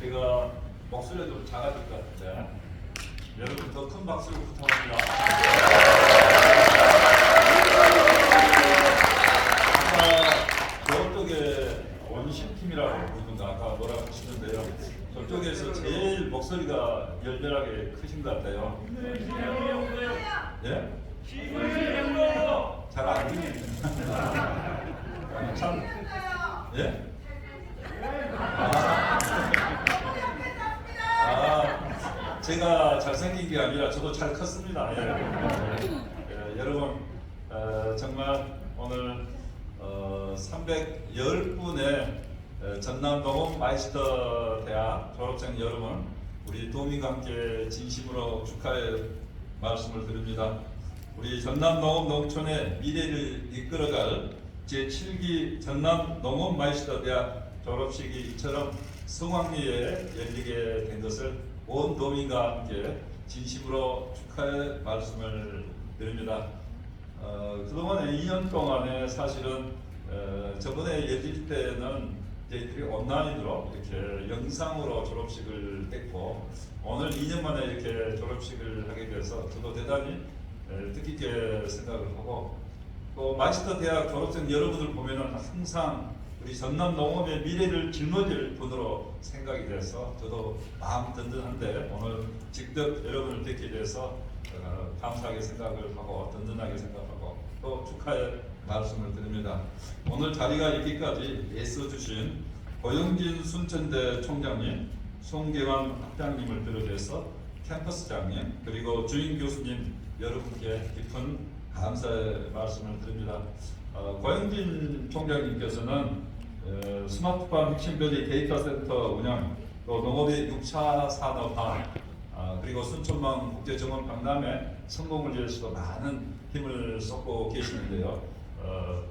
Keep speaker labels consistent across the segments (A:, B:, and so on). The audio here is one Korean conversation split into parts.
A: 제가 목소리가 좀 작아질 것 같은데 여러분 더 큰 박수를 부탁합니다. 아까 저쪽에 원심팀이라고 부르던가 아까 뭐라 하시는데요. 저쪽에서 제일 목소리가 열렬하게 크신 것 같아요. 예? 잘안 들리네. 참. 예? 제가 잘생긴 게 아니라 저도 잘 컸습니다. 예. 예, 여러분 어, 정말 오늘 어, 310분의 전남 농업 마이스터 대학 졸업생 여러분 우리 도민과 함께 진심으로 축하의 말씀을 드립니다. 우리 전남 농업 농촌의 미래를 이끌어갈 제7기 전남 농업 마이스터 대학 졸업식이 이처럼 성황리에 열리게 된 것을 온 도민과 함께 진심으로 축하의 말씀을 드립니다. 어, 그동안에 2년 동안에 사실은 어, 저번에 열릴 때는 저희들이 온라인으로 이렇게 영상으로 졸업식을 했고 오늘 2년 만에 이렇게 졸업식을 하게 돼서 저도 대단히 에, 뜻깊게 생각을 하고 또 마이스터 대학 졸업생 여러분을 보면은 항상 우리 전남 농업의 미래를 짊어질 분으로 생각이 돼서 저도 마음 든든한데 오늘 직접 여러분을 뵙게 돼서 어, 감사하게 생각을 하고 든든하게 생각하고 또 축하의 말씀을 드립니다. 오늘 자리가 있기까지 애써주신 고영진 순천대 총장님, 송계환 학장님을 비롯해서 캠퍼스장님 그리고 주인 교수님 여러분께 깊은 감사의 말씀을 드립니다. 어, 고영진 총장님께서는 어, 스마트팜 핵심별이 데이터 센터 운영, 또 농업의 6차 산업화, 아, 그리고 순천망 국제정원 박람회 성공을 위해서도 많은 힘을 쏟고 계시는데요. 어,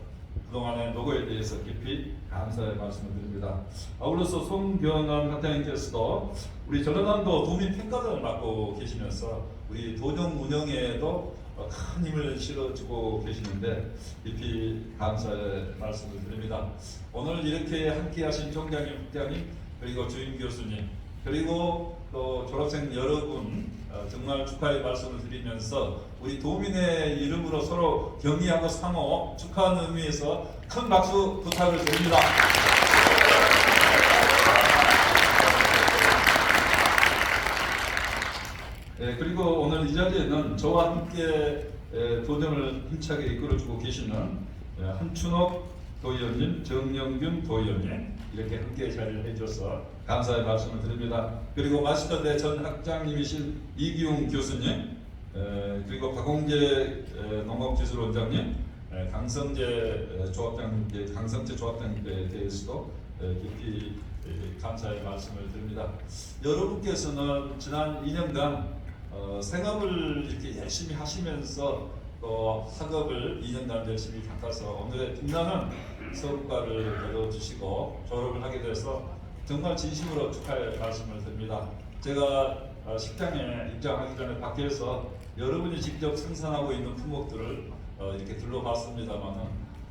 A: 그동안의 노고에 대해서 깊이 감사의 말씀을 드립니다. 아울러서 송경남 학장님께서도 우리 전라남도 도민 평가전을 맡고 계시면서 우리 도정 운영에도 어, 큰 힘을 실어주고 계시는데 깊이 감사의 말씀을 드립니다. 오늘 이렇게 함께 하신 총장님, 국장님 그리고 주임 교수님 그리고 또 졸업생 여러분 어, 정말 축하의 말씀을 드리면서 우리 도민의 이름으로 서로 격려하고 상호 축하하는 의미에서 큰 박수 부탁을 드립니다. 예, 그리고 오늘 이 자리에는 저와 함께 예, 도전을 힘차게 이끌어주고 계시는 예, 한춘옥 도의원님, 정영균 도의원님 이렇게 함께 자리를 해줘서 감사의 말씀을 드립니다. 그리고 마스터대 전 학장님이신 이기웅 교수님, 에, 그리고 박홍재 에, 농업기술원장님, 에, 강성재 에, 조합장님께 강성재 조합장님께 대해서도 에, 깊이 에, 감사의 말씀을 드립니다. 여러분께서는 지난 2년간 어, 생업을 이렇게 열심히 하시면서 또 학업을 2년간 열심히 닦아서 오늘의 빛나는 성과를 거둬주시고 졸업을 하게 돼서 정말 진심으로 축하의 말씀을 드립니다. 제가 어, 식당에 입장하기 전에 밖에서 여러분이 직접 생산하고 있는 품목들을 어, 이렇게 둘러봤습니다만은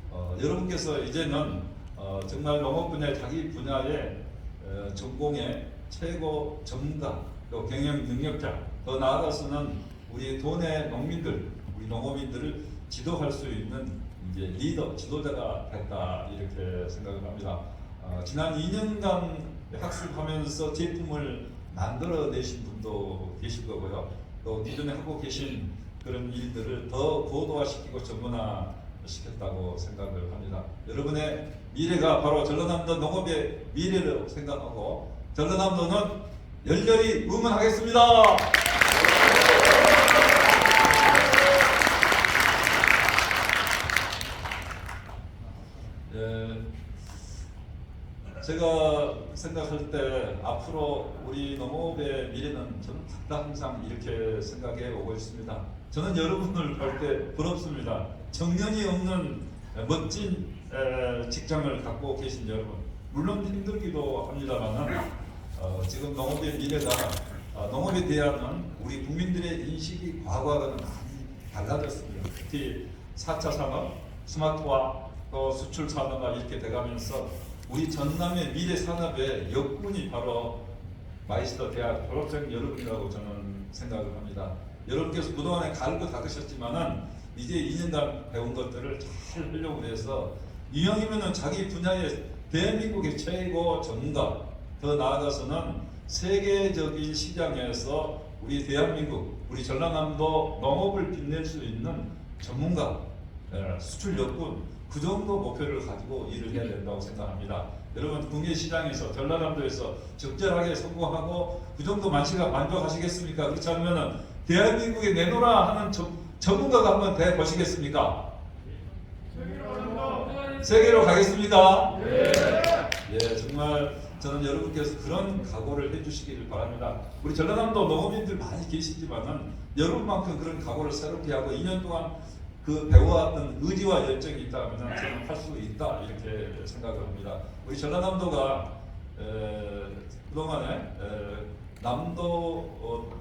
A: 어, 여러분께서 이제는 어, 정말 농업 분야 자기 분야의 어, 전공의 최고 전문가 또 경영 능력자 더 나아가서는 우리 도내 농민들 우리 농업인들을 지도할 수 있는 이제 리더 지도자가 됐다 이렇게 생각을 합니다. 어, 지난 2년간 학습하면서 제품을 만들어내신 분도 계실 거고요. 또 기존에 하고 계신 그런 일들을 더 고도화시키고 전문화 시켰다고 생각을 합니다. 여러분의 미래가 바로 전라남도 농업의 미래를 생각하고 전라남도는 열렬히 응원하겠습니다. 예, 제가 생각할 때 앞으로 우리 농업의 미래는 저는 항상 이렇게 생각해 오고 있습니다. 저는 여러분을 볼 때 부럽습니다. 정년이 없는 멋진 에, 직장을 갖고 계신 여러분. 물론 힘들기도 합니다만 어, 지금 농업의 미래가 어, 농업에 대한 우리 국민들의 인식이 과거와는 많이 달라졌습니다. 특히 4차 산업, 스마트화, 또 수출 산업화 이렇게 돼가면서 우리 전남의 미래 산업의 역군이 바로 마이스터 대학 졸업생 여러분이라고 저는 생각을 합니다. 여러분께서 그동안에 갈고 닦으셨지만은 이제 2년간 배운 것들을 잘 활용을 해서 이왕이면은 자기 분야의 대한민국의 최고 전문가 더 나아가서는 세계적인 시장에서 우리 대한민국, 우리 전라남도 농업을 빛낼 수 있는 전문가, 예, 수출 역군 그 정도 목표를 가지고 일을 해야 된다고 생각합니다. 여러분 국내 시장에서 전라남도에서 적절하게 성공하고 그 정도 만시가 만족하시겠습니까? 그렇지 않으면은 대한민국에 내놓으라 하는 전, 전문가가 한번 돼 보시겠습니까? 세계로 가겠습니다. 예, 정말 저는 여러분께서 그런 각오를 해주시기를 바랍니다. 우리 전라남도 농업인들 많이 계시지만은 여러분만큼 그런 각오를 새롭게 하고 2년 동안 그 배워왔던 의지와 열정이 있다면 저는 할 수 있다 이렇게 생각을 합니다. 우리 전라남도가 에, 그동안에 에, 남도 어,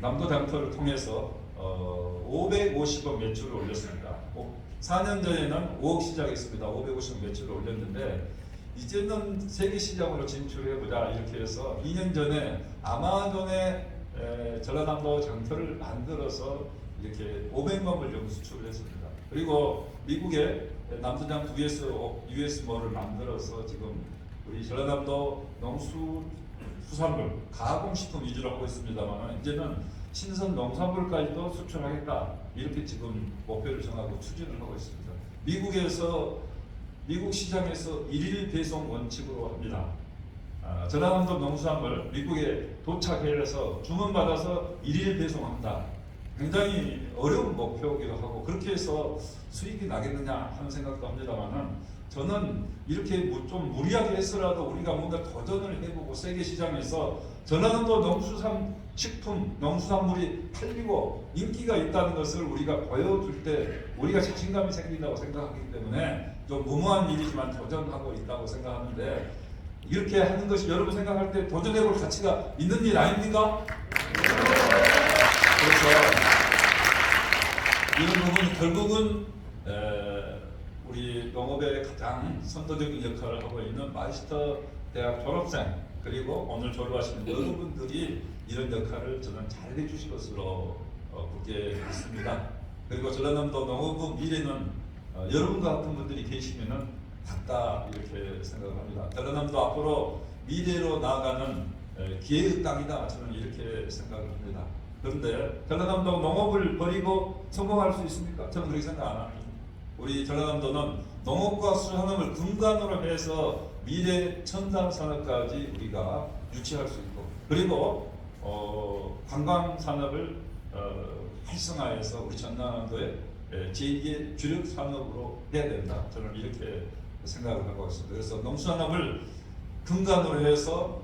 A: 남도 장터를 통해서 어, 550억 매출을 올렸습니다. 오- 4년 전에는 5억 시작했습니다. 550억 매출을 올렸는데 이제는 세계 시장으로 진출해보자 이렇게 해서 2년 전에 아마존에 에, 전라남도 장터를 만들어서 이렇게 500만 불 정도 수출을 했습니다. 그리고 미국에 남도장 US, US몰을 만들어서 지금 우리 전라남도 농수 수산물, 가공식품 위주로 하고 있습니다만 이제는 신선 농산물까지도 수출하겠다 이렇게 지금 목표를 정하고 추진을 하고 있습니다. 미국에서 미국 시장에서 일일 배송 원칙으로 합니다. 아, 전라남도 농수산물 미국에 도착해서 주문 받아서 일일 배송한다. 굉장히 어려운 목표이기도 하고 그렇게 해서 수익이 나겠느냐 하는 생각도 합니다만은 저는 이렇게 뭐좀 무리하게 했더라도 우리가 뭔가 도전을 해보고 세계 시장에서 전라남도 농수산 식품 농수산물이 팔리고 인기가 있다는 것을 우리가 보여줄 때 우리가 자신감이 생긴다고 생각하기 때문에 좀 무모한 일이지만 도전하고 있다고 생각하는데 이렇게 하는 것이 여러분 생각할 때 도전해볼 가치가 있는 일 아닙니까? 그래서 이런 부분 결국은 에, 우리 농업의 가장 선도적인 역할을 하고 있는 마이스터 대학 졸업생 그리고 오늘 졸업하시는 여러분들이 이런 역할을 저는 잘 해주실 것으로 어, 굳게 믿습니다. 그리고 전라남도 농업부 미래는 어, 여러분과 같은 분들이 계시면은 같다 이렇게 생각을 합니다. 전라남도 앞으로 미래로 나아가는 에, 기회의 땅이다 저는 이렇게 생각을 합니다. 그런데 전라남도 농업을 버리고 성공할 수 있습니까? 저는 그렇게 생각 안 합니다. 우리 전라남도는 농업과 수산업을 근간으로 해서 미래 첨단 산업까지 우리가 유치할 수 있고 그리고 어, 관광 산업을 어, 활성화해서 우리 전라남도의 예, 제2의 주력 산업으로 해야 된다. 저는 이렇게 생각을 하고 있습니다. 그래서 농수산업을 근간으로 해서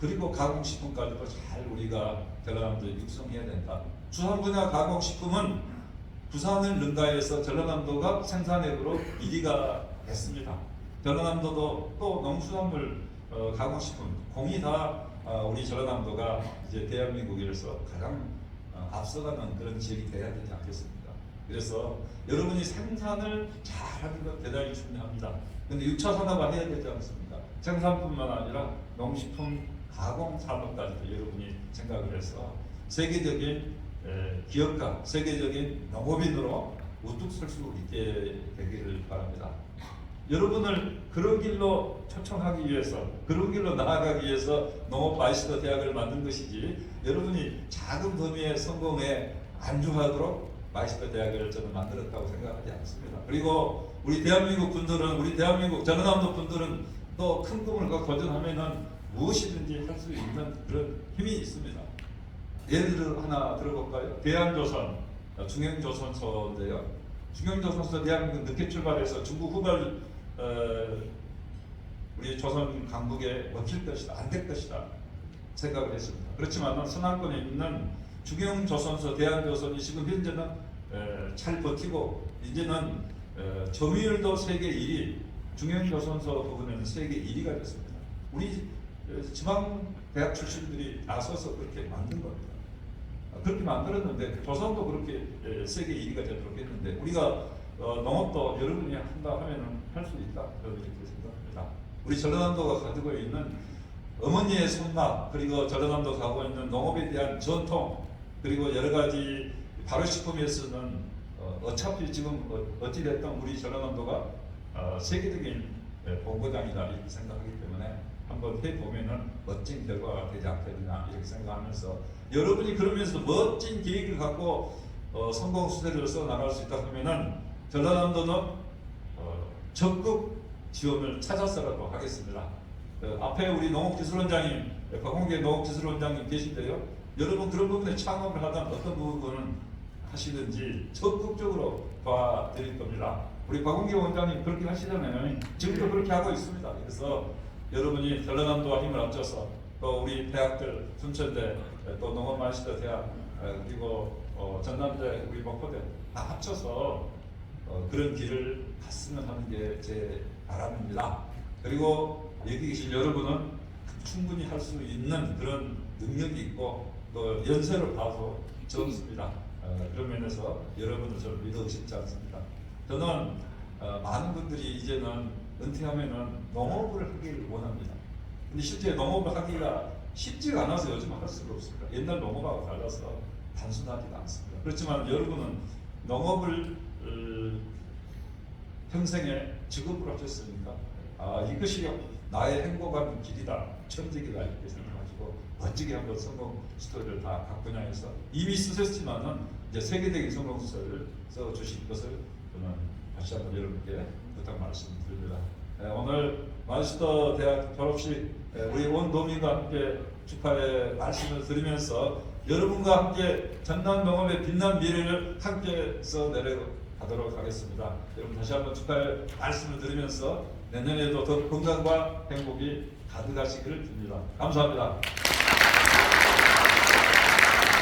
A: 그리고 가공식품까지도 잘 우리가 전라남도에 육성해야 된다. 수산 분야 가공식품은 부산을 능가해서 전라남도가 생산액으로 1위가 됐습니다. 전라남도도 또 농수산물 어, 가공식품 공이 다 어, 우리 전라남도가 이제 대한민국에서 가장 어, 앞서가는 그런 지역이 돼야 되지 않겠습니까? 그래서 여러분이 생산을 잘하는 것 대단히 중요합니다. 근데 6차 산업화 해야 되지 않습니까? 생산뿐만 아니라 농식품 가공 산업까지도 여러분이 생각을 해서 세계적인 에, 기업가, 세계적인 농업인으로 우뚝 설 수 있게 되기를 바랍니다. 여러분을 그런 길로 초청하기 위해서, 그런 길로 나아가기 위해서 농업 마이스터 대학을 만든 것이지, 여러분이 작은 범위의 성공에 안주하도록 마이스터 대학을 저는 만들었다고 생각하지 않습니다. 그리고 우리 대한민국 분들은, 우리 대한민국 전라남도 분들은 또 큰 꿈을 갖고 도전하면은 무엇이든지 할 수 있는 그런 힘이 있습니다. 예를 하나 들어볼까요? 대한조선 어, 중형조선소인데요. 중형조선소 대한민국 늦게 출발해서 중국 후발 어, 우리 조선 강국에 먹힐 것이다, 안 될 것이다 생각을 했습니다. 그렇지만 서남권에 있는 중형조선소 대한조선이 지금 현재는 에, 잘 버티고 이제는 에, 점유율도 세계 1위, 중형조선소 부분에는 세계 1위가 됐습니다. 우리 에, 지방 대학 출신들이 나서서 그렇게 만든 겁니다. 아, 그렇게 만들었는데 조선도 그렇게 에, 세계 1위가 되도록 했는데 우리가 어, 농업도 여러분이 한다 하면은 할 수 있다 이렇게 생각합니다. 우리 전라남도가 가지고 있는 어머니의 손맛 그리고 전라남도 가고 있는 농업에 대한 전통 그리고 여러 가지 발효식품에서는 어, 어차피 지금 어, 어찌 됐든 우리 전라남도가 어, 세계적인 예, 본고장이다 이렇게 생각하기 때문에 한번 해 보면은 멋진 결과가 되지 않겠느냐 이렇게 생각하면서 여러분이 그러면서 멋진 계획을 갖고 어, 성공 수세를 써 나갈 수 있다 하면은 전라남도는 어, 적극 지원을 찾아서라도 하겠습니다. 어, 앞에 우리 농업기술원장님, 박홍계 농업기술원장님 계신데요. 여러분 그런 부분에 창업을 하던 어떤 부분은 하시든지 적극적으로 도와드릴 겁니다. 우리 박홍계 원장님 그렇게 하시잖아요. 지금도 그렇게 하고 있습니다. 그래서 여러분이 전라남도와 힘을 합쳐서 또 우리 대학들 순천대 또 농업마시대 대학 어, 그리고 어, 전남대 우리 목포대 다 합쳐서 어, 그런 길을 갔으면 하는 게 제 바람입니다. 그리고 여기 계신 여러분은 충분히 할 수 있는 그런 능력이 있고 또 연세를 봐서 젊습니다. 어, 그런 면에서 여러분을 저를 믿어 의심치 않습니다. 저는 어, 많은 분들이 이제는 은퇴하면은 농업을 하기를 원합니다. 근데 실제 농업을 하기가 쉽지가 않아서 요즘 할 수가 없습니다. 옛날 농업하고 달라서 단순하지가 않습니다. 그렇지만 여러분은 농업을 어, 평생의 직업으로 하셨으니까? 아 이것이 나의 행복한 길이다. 천직이다. 이렇게 생각하시고 멋지게 한번 성공 스토리를 다각 분야에서 이미 쓰셨지만은 이제 세계적인 성공 스토리를 써 주실 것을 저는 다시 한번 여러분께 부탁 말씀드립니다. 예, 오늘 마스터 대학 졸업식 예, 우리 온 도민과 함께 축하의 말씀을 드리면서 여러분과 함께 전남 농업의 빛난 미래를 함께 써 내려 가도록 하겠습니다. 여러분 다시 한번 축하의 말씀을 드리면서 내년에도 더 건강과 행복이 가득하시기를 빕니다. 감사합니다.